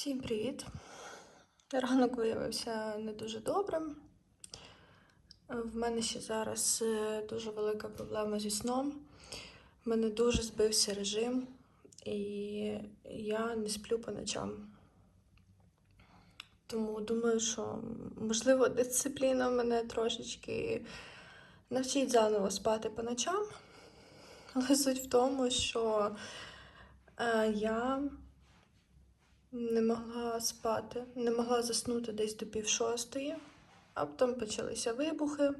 Всім привіт! Ранок виявився не дуже добрим. В мене ще зараз е, дуже велика проблема зі сном. В мене дуже збився режим, і я не сплю по ночам. Тому думаю, що можливо дисципліна мене трошечки навчить заново спати по ночам. Але суть в тому, що е, я не могла спати, не могла заснути десь до пів шостої, а потім почалися вибухи.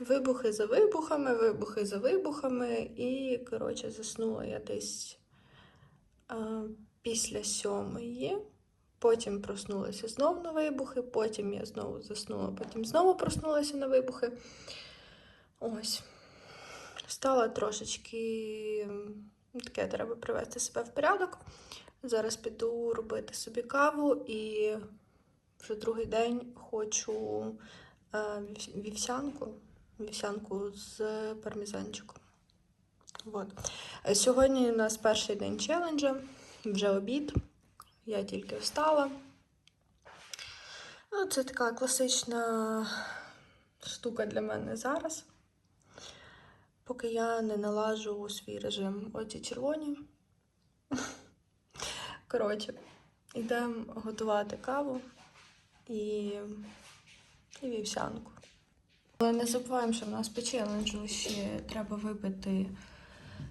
Вибухи за вибухами, вибухи за вибухами, і, коротше, заснула я десь а, після сьомої. Потім проснулася знову на вибухи, потім я знову заснула, потім знову проснулася на вибухи. Ось. Стала трошечки таке, треба привести себе в порядок. Зараз піду робити собі каву і вже другий день хочу е, вівсянку, вівсянку з пармезанчиком. Вот. Е, Сьогодні у нас перший день челенджа, вже обід. Я тільки встала. Ну, це така класична штука для мене зараз. Поки я не налажу свій режим оці червоні. Коротше, йдемо готувати каву і, і вівсянку. Але не забуваємо, що в нас по челенджу ще треба випити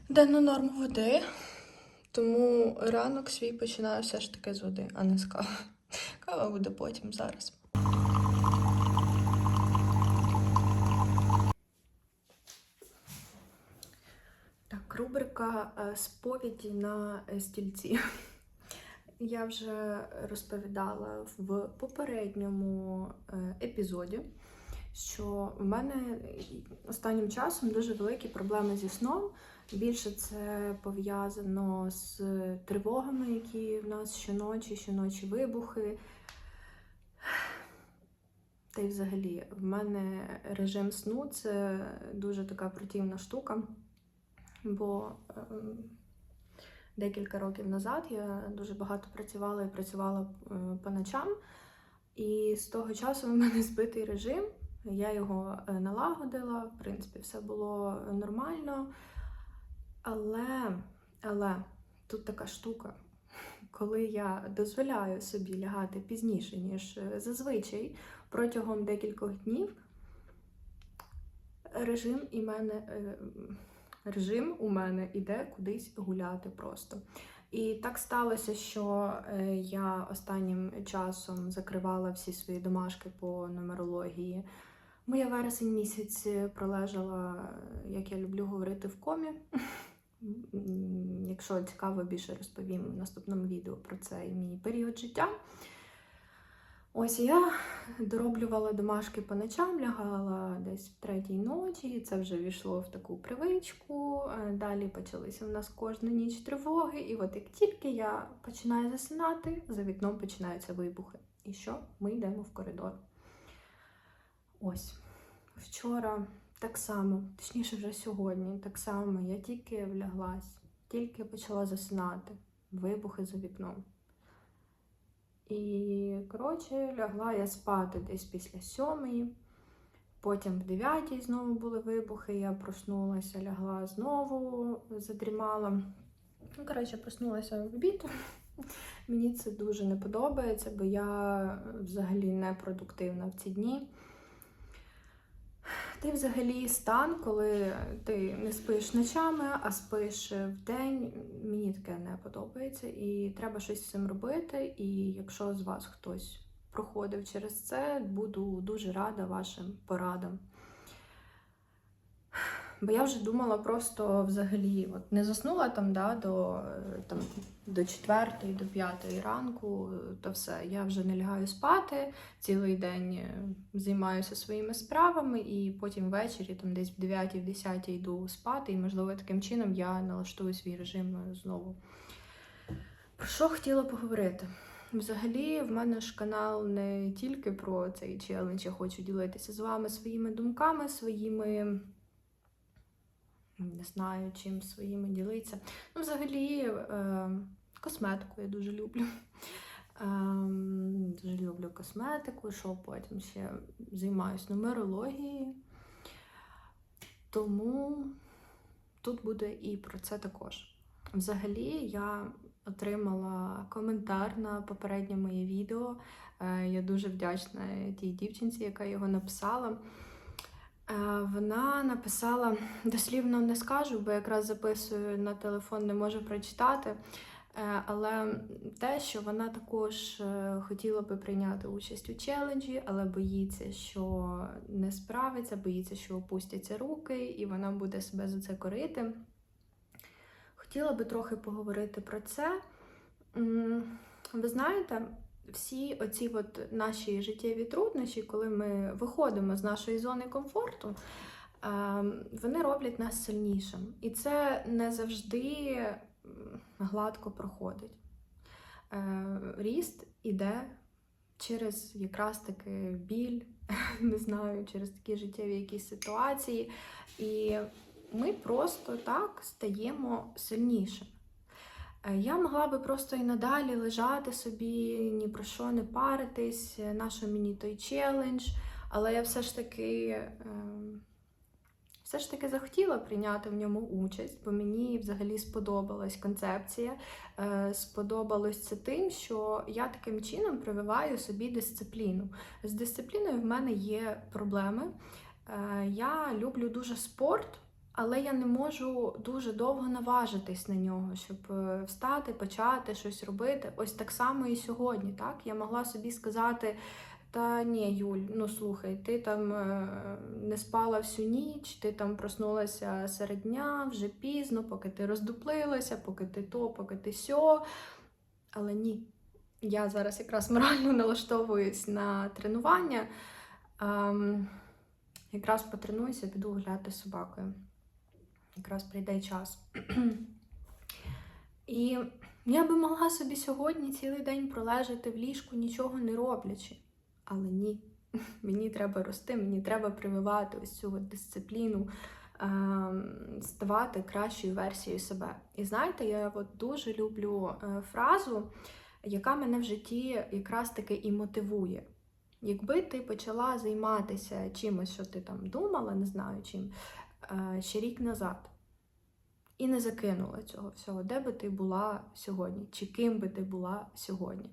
денну норму води. Тому ранок свій починаю все ж таки з води, а не з кави. Кава буде потім зараз. Так, е, сповіді на е, стільці. Я вже розповідала в попередньому е, епізоді, що в мене останнім часом дуже великі проблеми зі сном. Більше це пов'язано з тривогами, які в нас щоночі, щоночі вибухи. Та й взагалі, в мене режим сну це дуже така противна штука. Бо ем, декілька років назад я дуже багато працювала і працювала е, по ночам. І з того часу в мене збитий режим. Я його е, налагодила, в принципі, все було нормально. Але, але тут така штука, коли я дозволяю собі лягати пізніше, ніж е, зазвичай, протягом декількох днів, режим і мене. Режим у мене іде кудись гуляти просто. І так сталося, що е, я останнім часом закривала всі свої домашки по нумерології. Моя вересень місяць пролежала, як я люблю говорити, в комі. Якщо цікаво, більше розповім в наступному відео про цей мій період життя. Ось я дороблювала домашки по ночам, лягала десь в третій ночі, і це вже війшло в таку привичку. Е, Далі почалися в нас кожну ніч тривоги. І от як тільки я починаю засинати, за вікном починаються вибухи. І що? Ми йдемо в коридор. Ось. Вчора так само, точніше, вже сьогодні, так само я тільки вляглась, тільки почала засинати. Вибухи за вікном. І, коротше, лягла я спати десь після сьомої. Потім в дев'ятій знову були вибухи, я проснулася, лягла знову, задрімала. Ну, коротше, проснулася в обід. Мені це дуже не подобається, бо я взагалі не продуктивна в ці дні. Ти взагалі стан, коли ти не спиш ночами, а спиш в день, мені таке не подобається. І треба щось з цим робити. І якщо з вас хтось проходив через це, буду дуже рада вашим порадам. Бо я вже думала просто взагалі, от не заснула там, да, до, е, там, до 4 до 5 ранку, то все, я вже не лягаю спати, цілий день е, займаюся своїми справами, і потім ввечері, там десь в 9 в 10 йду спати, і можливо таким чином я налаштую свій режим е, знову. Про що хотіла поговорити? Взагалі, в мене ж канал не тільки про цей челендж, я хочу ділитися з вами своїми думками, своїми не знаю, чим своїми ділитися. Ну, взагалі, е, косметику я дуже люблю. Ем, дуже люблю косметику, що потім ще займаюся нумерологією. Тому тут буде і про це також. Взагалі, я отримала коментар на попереднє моє відео. Е, Я дуже вдячна тій дівчинці, яка його написала. Вона написала, дослівно не скажу, бо якраз записую на телефон, не можу прочитати. Е, Але те, що вона також е, хотіла би прийняти участь у челенджі, але боїться, що не справиться, боїться, що опустяться руки, і вона буде себе за це корити. Хотіла би трохи поговорити про це. Ви знаєте, всі оці от наші життєві труднощі, коли ми виходимо з нашої зони комфорту, ем, вони роблять нас сильнішим. І це не завжди гладко проходить. Е, Ріст іде через якраз таки біль, не знаю, через такі життєві якісь ситуації. І ми просто так стаємо сильнішими. Е, Я могла би просто і надалі лежати собі, ні про що не паритись, е, нащо мені той челендж, але я все ж таки. ем, все ж таки захотіла прийняти в ньому участь, бо мені взагалі сподобалась концепція. Е, Сподобалось це тим, що я таким чином прививаю собі дисципліну. З дисципліною в мене є проблеми. Я люблю дуже спорт, але я не можу дуже довго наважитись на нього, щоб е, встати, почати щось робити. Ось так само і сьогодні. Так я могла собі сказати. Та ні, Юль, ну слухай, ти там е, не спала всю ніч, ти там проснулася серед дня, вже пізно, поки ти роздуплилася, поки ти то, поки ти сьо. Але ні. Я зараз якраз морально налаштовуюсь на тренування. Ем, якраз потренуюся, піду гуляти з собакою. Якраз прийде час. І я би могла собі сьогодні цілий день пролежати в ліжку, нічого не роблячи. Але ні, мені треба рости, мені треба прививати ось цю дисципліну, ем, ставати кращою версією себе. І знаєте, я от дуже люблю е, фразу, яка мене в житті якраз таки і мотивує. Якби ти почала займатися чимось, що ти там думала, не знаю чим, ще рік назад, і не закинула цього всього, де би ти була сьогодні, чи ким би ти була сьогодні.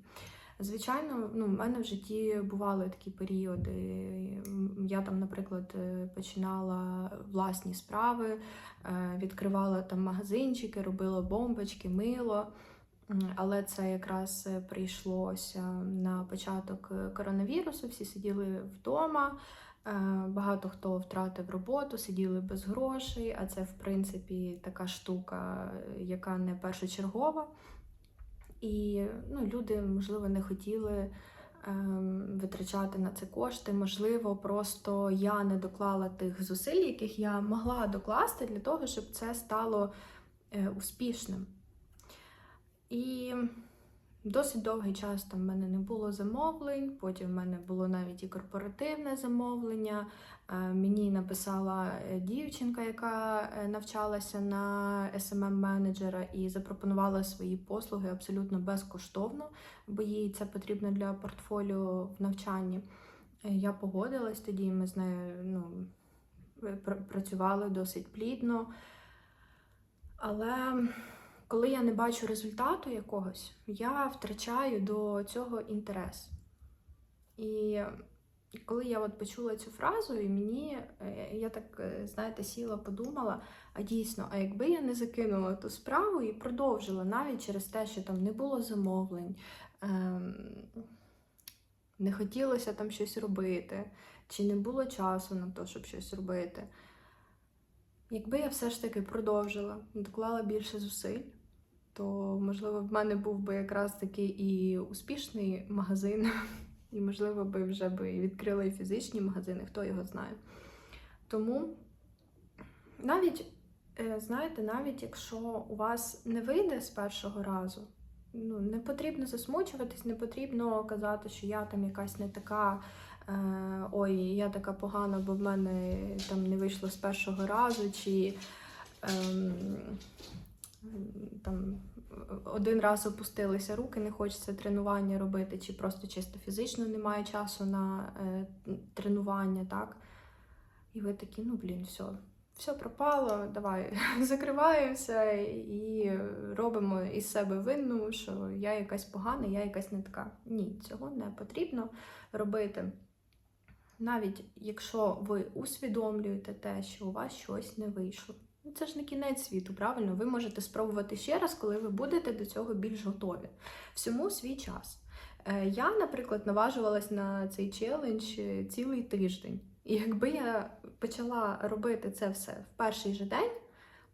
Звичайно, ну, в мене в житті бували такі періоди. Я там, наприклад, е, починала власні справи, е, відкривала там магазинчики, робила бомбочки, мило. Але це якраз е, прийшлося на початок е, коронавірусу. Всі сиділи вдома. Е, Багато хто втратив роботу, сиділи без грошей, а це, в принципі, така штука, яка не першочергова. І ну, люди, можливо, не хотіли ем, витрачати на це кошти. Можливо, просто я не доклала тих зусиль, яких я могла докласти для того, щоб це стало е, успішним. І досить довгий час там в мене не було замовлень, потім в мене було навіть і корпоративне замовлення. Е, Мені написала е, дівчинка, яка е, навчалася на smm менеджера і запропонувала свої послуги абсолютно безкоштовно, бо їй це потрібно для портфоліо в навчанні. Я погодилась тоді, ми з нею ну, пр- працювали досить плідно. Але коли я не бачу результату якогось, я втрачаю до цього інтерес. І коли я от почула цю фразу, і мені, е, я так, е, знаєте, сіла, подумала, а дійсно, а якби я не закинула ту справу і продовжила навіть через те, що там не було замовлень, ем, не хотілося там щось робити, чи не було часу на те, щоб щось робити. Якби я все ж таки продовжила, доклала більше зусиль, то можливо в мене був би якраз такий і успішний магазин, і можливо би вже би і відкрила і фізичні магазини, хто його знає. Тому навіть, е, знаєте, навіть якщо у вас не вийде з першого разу, ну, не потрібно засмучуватись, не потрібно казати, що я там якась не така. Е, Ой, я така погана, бо в мене там не вийшло з першого разу, чи ем, там один раз опустилися руки, не хочеться тренування робити, чи просто чисто фізично немає часу на е, тренування, так? І ви такі, ну блін, все, все пропало, давай закриваємося і робимо із себе винну, що я якась погана, я якась не така. Ні, цього не потрібно робити. Навіть якщо ви усвідомлюєте те, що у вас щось не вийшло. Ну, Це ж не кінець світу, правильно? Ви можете спробувати ще раз, коли ви будете до цього більш готові. Всьому свій час. Е, Я, наприклад, наважувалась на цей челендж е, цілий тиждень. І якби я почала робити це все в перший же день,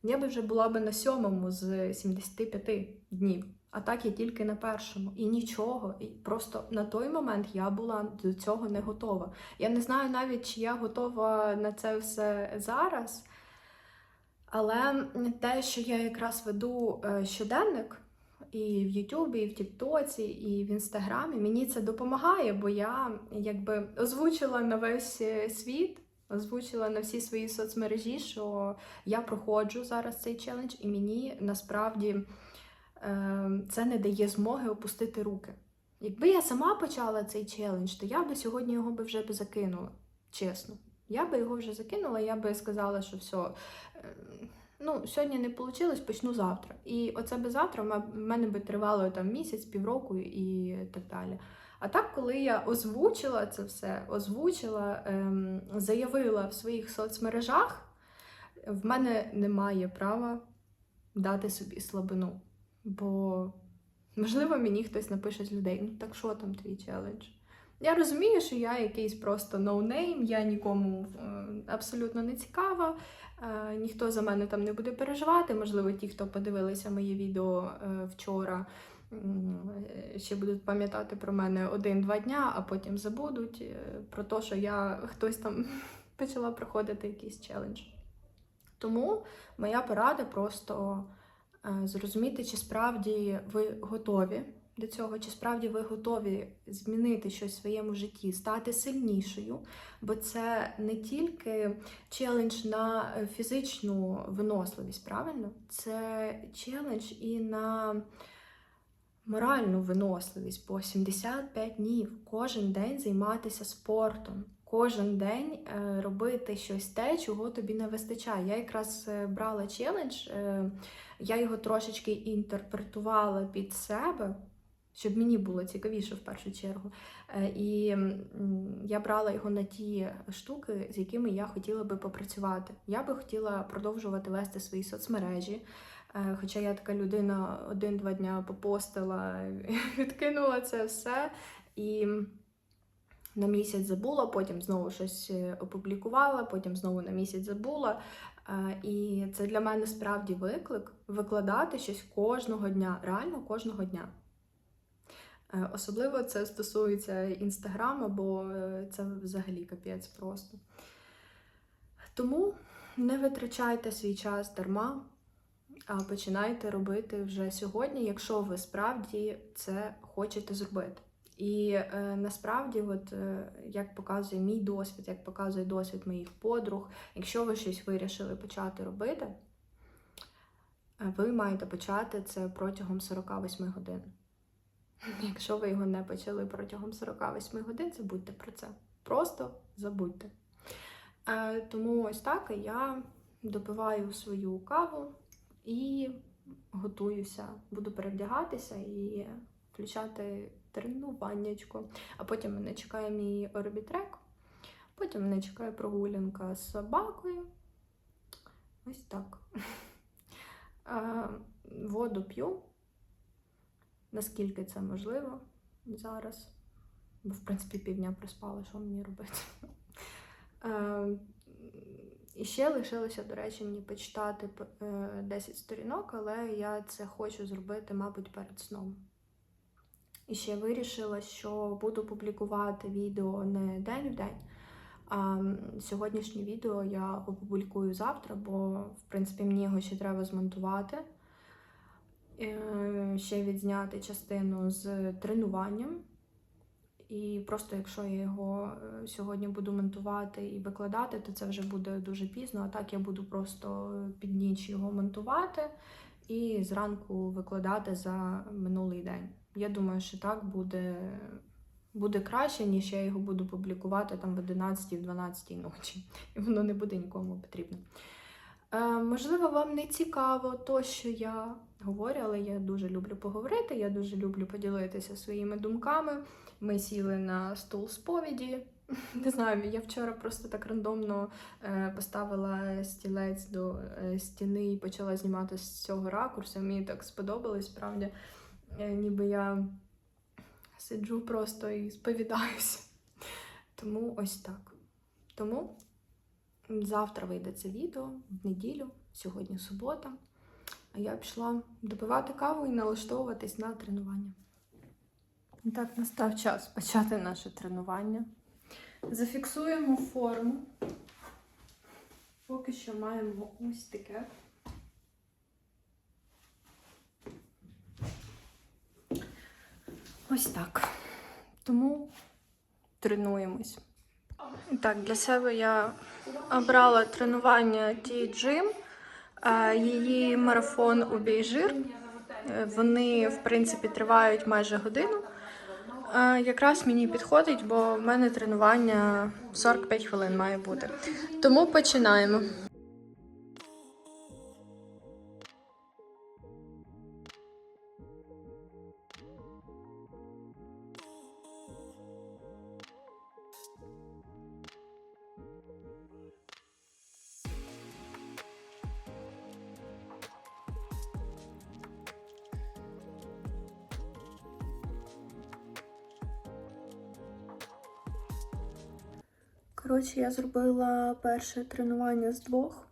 я би вже була би на сьомому з 75 днів. А так я тільки на першому. І нічого. І просто на той момент я була до цього не готова. Я не знаю навіть, чи я готова на це все зараз. Але те, що я якраз веду е, щоденник і в Ютубі, і в Тіктоці, і в Інстаграмі, мені це допомагає, бо я якби озвучила на весь е, світ, озвучила на всі свої соцмережі, що я проходжу зараз цей челендж, і мені насправді це не дає змоги опустити руки. Якби я сама почала цей челендж, то я би сьогодні його би вже б закинула, чесно. Я би його вже закинула, я би сказала, що все, е, ну, сьогодні не вийшло, почну завтра. І оце би завтра в мене би тривало там місяць, півроку і так далі. А так, коли я озвучила це все, озвучила, ем, заявила в своїх соцмережах, в мене немає права дати собі слабину. Бо, можливо, мені хтось напише з людей: ну так що там твій челендж? Я розумію, що я якийсь просто ноунейм, я нікому е, абсолютно не цікава, е, ніхто за мене там не буде переживати. Можливо, ті, хто подивилися моє відео е, вчора, ще будуть пам'ятати про мене один-два дня, а потім забудуть про те, що я хтось там почала проходити якийсь челендж. Тому моя порада просто зрозуміти, чи справді ви готові до цього, чи справді ви готові змінити щось в своєму житті, стати сильнішою, бо це не тільки челендж на е, фізичну виносливість, правильно? Це челендж і на моральну виносливість, бо 75 днів кожен день займатися спортом. Кожен день е, робити щось те, чого тобі не вистачає. Я якраз е, брала челендж, е, я його трошечки інтерпретувала під себе, щоб мені було цікавіше в першу чергу. І я брала його на ті штуки, з якими я хотіла би попрацювати. Я би хотіла продовжувати вести свої соцмережі. Хоча я така людина один-два дня попостила, відкинула це все. І на місяць забула, потім знову щось е, опублікувала, потім знову на місяць забула. Е, І це для мене справді виклик викладати щось кожного дня, реально кожного дня. Е, Особливо це стосується інстаграму, бо це взагалі капець просто. Тому не витрачайте свій час дарма, а починайте робити вже сьогодні, якщо ви справді це хочете зробити. І е, насправді, от, е, як показує мій досвід, як показує досвід моїх подруг, якщо ви щось вирішили почати робити, е, ви маєте почати це протягом 48 годин. Якщо ви його не почали протягом 48 годин, забудьте про це. Просто забудьте. Е, тому ось так я допиваю свою каву і готуюся. Буду перевдягатися і включати тренуваннячко. А потім мене чекає мій орбітрек, потім мене чекає прогулянка з собакою. Ось так. Е, Воду п'ю, наскільки це можливо зараз. Бо, в принципі, півдня проспала, що мені робити. Е, І ще лишилося, до речі, мені почитати е, 10 сторінок, але я це хочу зробити, мабуть, перед сном. І ще вирішила, що буду публікувати відео не день в день, а сьогоднішнє відео я опублікую завтра, бо, в принципі, мені його ще треба змонтувати. Е, Ще відзняти частину з тренуванням. І просто якщо я його е, сьогодні буду монтувати і викладати, то це вже буде дуже пізно. А так я буду просто під ніч його монтувати і зранку викладати за минулий день. Я думаю, що так буде, буде краще, ніж я його буду публікувати там в 11-12 ночі. І воно не буде нікому потрібно. Е, можливо, вам не цікаво то, що я говорю, але я дуже люблю поговорити, я дуже люблю поділитися своїми думками. Ми сіли на стул сповіді. Не знаю, я вчора просто так рандомно е, поставила стілець до е, стіни і почала знімати з цього ракурсу. Мені так сподобалось, справді, ніби я сиджу просто і сповідаюся. Тому ось так. Тому завтра вийде це відео в неділю, сьогодні субота. А я пішла допивати каву і налаштовуватись на тренування. Так, настав час почати наше тренування. Зафіксуємо форму. Поки що маємо ось таке. Ось так. Тому тренуємось. Так, для себе я обрала тренування T-Gym, е, її марафон у Бейжир. Е, Вони, в принципі, тривають майже годину. Е, Якраз мені підходить, бо в мене тренування 45 хвилин має бути. Тому починаємо. Коротше, я зробила перше тренування з двох.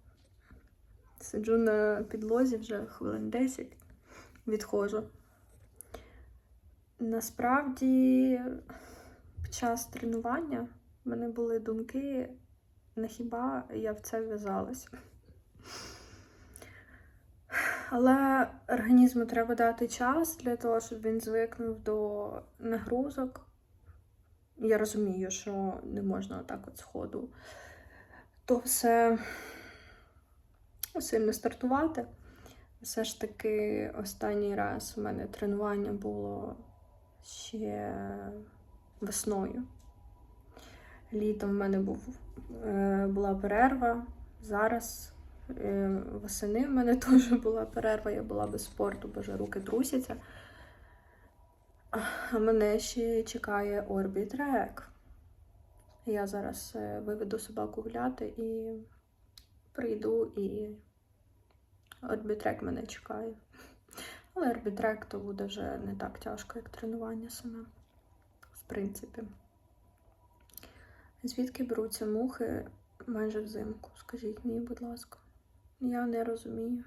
Сиджу на підлозі вже хвилин 10, відходжу. Насправді, під час тренування в мене були думки, на хіба я в це в'язалась. Але організму треба дати час для того, щоб він звикнув до нагрузок. Я розумію, що не можна отак от сходу то все сильно стартувати. Все ж таки, останній раз у мене тренування було ще весною. Літом в мене був, е, була перерва. Зараз е, восени в мене теж була перерва, я була без спорту, бо вже руки трусяться. Мене ще чекає орбітрек. Я зараз е, виведу собаку гуляти і прийду, і орбітрек мене чекає. Але орбітрек то буде вже не так тяжко, як тренування саме, в принципі. Звідки беруться мухи майже взимку? Скажіть мені, будь ласка. Я не розумію.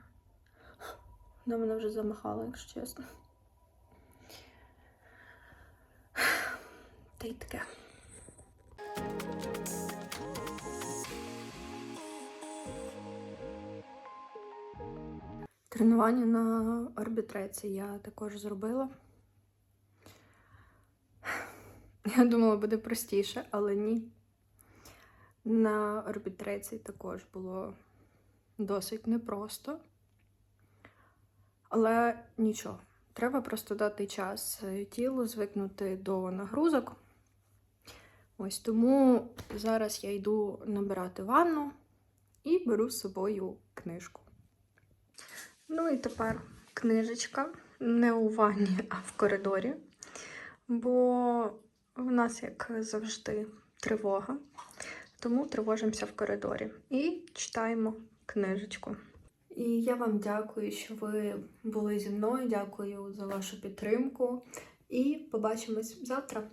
Вона мене вже замахала, якщо чесно. Та й таке. Тренування на арбітреці я також зробила. Я думала, буде простіше, але ні. На арбітреці також було досить непросто. Але нічого. Треба просто дати час е, тілу звикнути до нагрузок. Ось тому зараз я йду набирати ванну і беру з собою книжку. Ну і тепер книжечка не у ванні, а в коридорі. Бо в нас, як завжди, тривога. Тому тривожимося в коридорі і читаємо книжечку. І я вам дякую, що ви були зі мною. Дякую за вашу підтримку. І побачимось завтра.